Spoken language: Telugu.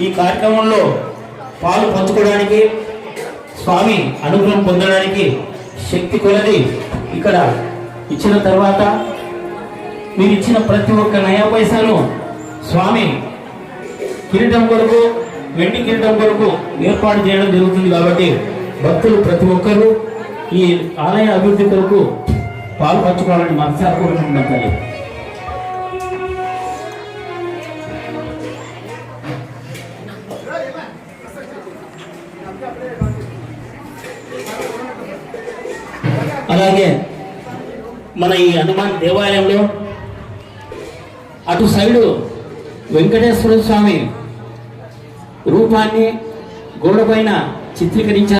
ఈ కార్యక్రమంలో పాలు పంచుకోవడానికి స్వామి అనుగ్రహం పొందడానికి శక్తి కొలది ఇక్కడ ఇచ్చిన తర్వాత మీరు ఇచ్చిన ప్రతి ఒక్క నయా పైసాను స్వామి కిరీటం కొరకు వెండి కిరీటం కొరకు ఏర్పాటు చేయడం జరుగుతుంది కాబట్టి భక్తులు ప్రతి ఒక్కరూ ఈ ఆలయ అభివృద్ధి కొరకు పాలు పంచుకోవాలని మనసారి కోరుకుంటున్నాం తల్లి. అలాగే మన ఈ హనుమాన్ దేవాలయంలో అటు సైడు వెంకటేశ్వర స్వామి రూపాన్ని గోడ పైన చిత్రీకరించారు.